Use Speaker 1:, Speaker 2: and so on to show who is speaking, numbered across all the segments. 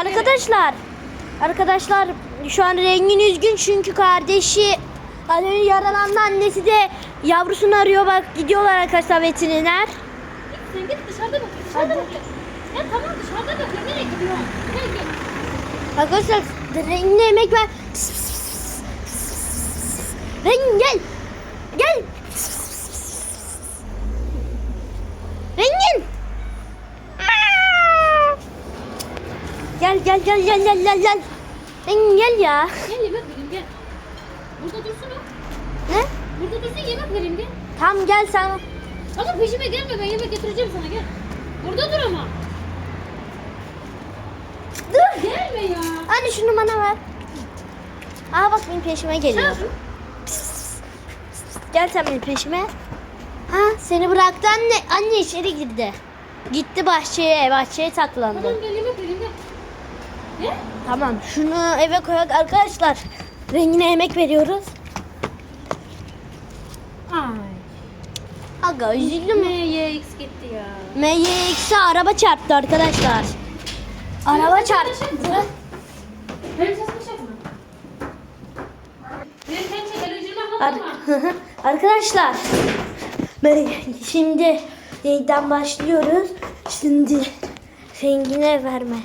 Speaker 1: Arkadaşlar. Arkadaşlar şu an rengin üzgün çünkü kardeşi az önce yaralandı annesi de yavrusunu arıyor bak gidiyorlar arkadaşlar veteriner.
Speaker 2: Sen git dışarıda bak. Dışarıda bak. Ya tamam dışarıda bak. Nereye gidiyorsun? Gel gel.
Speaker 1: Arkadaşlar rengine yemek ver. Rengin gel. Gel. Rengin. Gel gel gel gel gel gel. Rengin gel ya.
Speaker 2: Gel yemek vereyim gel. Burada dursun o.
Speaker 1: Ne?
Speaker 2: Burada dursun yemek vereyim gel.
Speaker 1: Tamam gel sen.
Speaker 2: Ama peşime gelme ben yemek getireceğim sana gel. Burada dur ama.
Speaker 1: Dur.
Speaker 2: Gelme ya.
Speaker 1: Anne şunu bana ver. Aa bak benim peşime geliyor.
Speaker 2: Sen
Speaker 1: Gel sen benim peşime. Ha seni bıraktı anne. Anne içeri girdi. Gitti bahçeye. Bahçeye saklandı.
Speaker 2: Tamam gel yemek vereyim gel. Gel.
Speaker 1: Tamam şunu eve koyak arkadaşlar. Rengine yemek veriyoruz.
Speaker 2: Ay.
Speaker 1: Aga üzüldüm.
Speaker 2: MYX gitti ya.
Speaker 1: MYX'e araba çarptı arkadaşlar. Araba çarptı.
Speaker 2: Benim sesimi çekme. Benim sesimi televizyona
Speaker 1: Ar- arkadaşlar şimdi yeniden başlıyoruz. Şimdi rengine verme.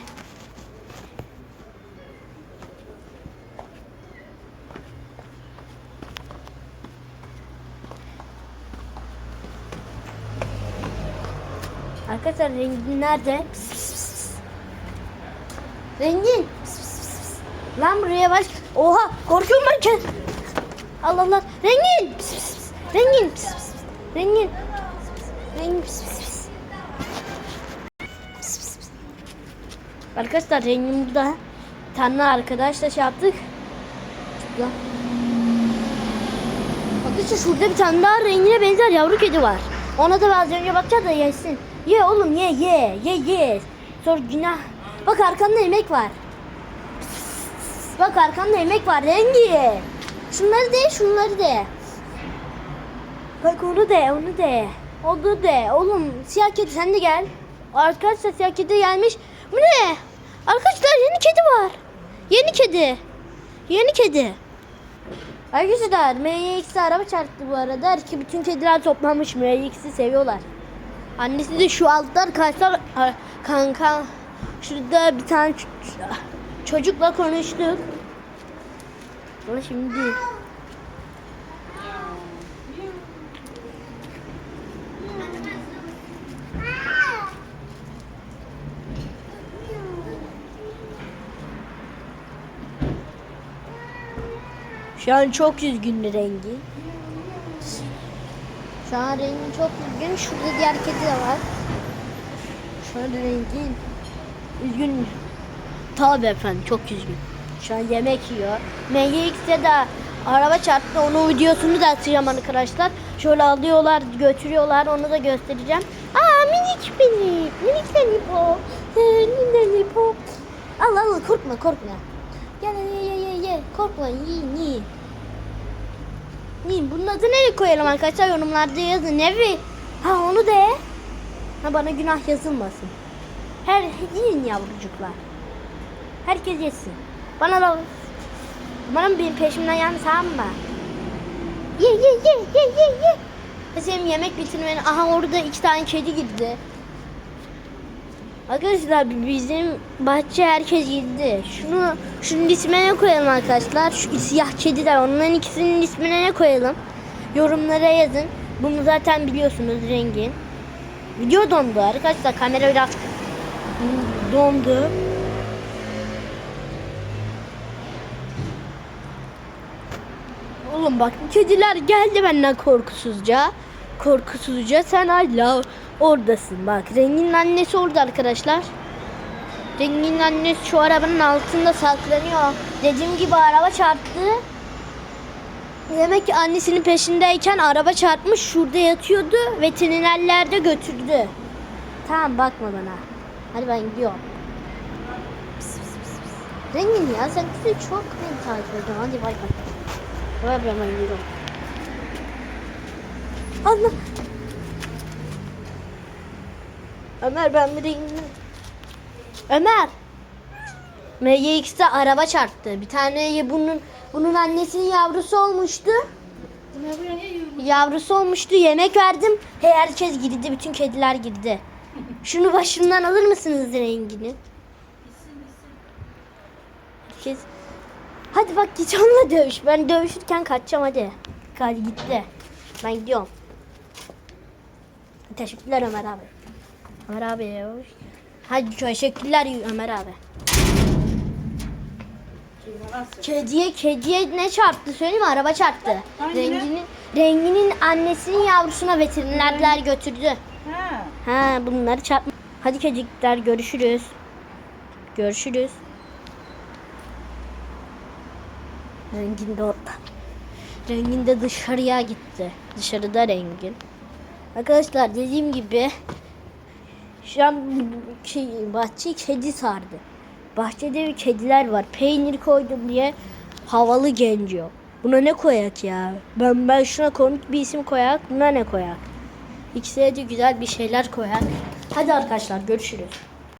Speaker 1: Arkadaşlar rengin nerede? Pıs pıs pıs. Rengin. Lan buraya bak. Oha korkuyorum ben kend- Allah Allah. Rengin. Pıs pıs pıs. Rengin. Pıs pıs pıs. Rengin. Rengin. Arkadaşlar rengin burada. Tane arkadaşla şey yaptık. Lan. Arkadaşlar şurada bir tane daha rengine benzer yavru kedi var. Ona da az önce bakacağız da yesin. Ye oğlum ye ye ye ye. Sonra günah. Bak arkanda yemek var. Bak arkanda yemek var rengi. Şunları de şunları de. Bak onu de onu de. Onu de. Oğlum siyah kedi sen de gel. Arkadaşlar siyah kedi gelmiş. Bu ne? Arkadaşlar yeni kedi var. Yeni kedi. Yeni kedi. Arkadaşlar MYX'e araba çarptı bu arada. Ki bütün kediler toplanmış MYX'i seviyorlar. Annesi de şu altta arkadaşlar a- kanka şurada bir tane çocukla konuştuk. Ama şimdi. Şu an çok üzgün rengi. Şu an rengin çok üzgün. Şurada diğer kedi de var. Şu an rengin üzgün. Tabii efendim çok üzgün. Şu an yemek yiyor. MGX'de de araba çarptı. Onun videosunu da atacağım arkadaşlar. Şöyle alıyorlar, götürüyorlar. Onu da göstereceğim. Aa minik minik. Minik lelipo. Minik lelipo. Al al korkma korkma. Gel ye ye ye ye. Korkma yiyin yiyin. Yiyin. Bunun adı nereye koyalım arkadaşlar? Yorumlarda yazın. Evi. Ha onu de. Ha bana günah yazılmasın. Her yiyin yavrucuklar. Herkes yesin. Bana da bana bir peşimden yan tamam mı? Ye ye ye ye ye ye. Senin yemek bitirmeni. Aha orada iki tane kedi girdi. Arkadaşlar bizim bahçe herkes yedi. Şunu şunun ismine ne koyalım arkadaşlar? Şu siyah kediler onların ikisinin ismine ne koyalım? Yorumlara yazın. Bunu zaten biliyorsunuz rengin. Video dondu arkadaşlar. Kamera biraz dondu. Oğlum bak kediler geldi benden korkusuzca. Korkusuzca sen hala oradasın. Bak Rengin'in annesi orada arkadaşlar. Rengin'in annesi şu arabanın altında saklanıyor. Dediğim gibi araba çarptı. Demek ki annesinin peşindeyken araba çarpmış şurada yatıyordu. Veterinerler de götürdü. Tamam bakma bana. Hadi ben gidiyorum. Rengin ya sen bizi çok beni takip ediyorsun. Hadi bay bay. Bay bay ben gidiyorum. Allah. Ömer ben bir rengini... Ömer. MGX'te araba çarptı. Bir tane bunun bunun annesinin yavrusu olmuştu. Yavrusu olmuştu. Yemek verdim. He, herkes girdi. Bütün kediler girdi. Şunu başımdan alır mısınız rengini? Herkes Hadi bak git onunla dövüş. Ben dövüşürken kaçacağım hadi. Hadi gitti. Ben gidiyorum. Teşekkürler Ömer abi. Ömer abi ya. Hadi teşekkürler Ömer abi. Kediye kediye ne çarptı söyleyeyim mi? Araba çarptı.
Speaker 3: Hangine?
Speaker 1: Renginin renginin annesinin yavrusuna veterinerler götürdü.
Speaker 3: Ha.
Speaker 1: Ha bunları çarpma. Hadi kedikler görüşürüz. Görüşürüz. Rengin de orada. Rengin de dışarıya gitti. Dışarıda rengin. Arkadaşlar dediğim gibi şu an şey, bahçeyi kedi sardı. Bahçede bir kediler var. Peynir koydum diye havalı genciyor. Buna ne koyak ya? Ben ben şuna komik bir isim koyak. Buna ne koyak? İkisine de güzel bir şeyler koyak. Hadi arkadaşlar görüşürüz.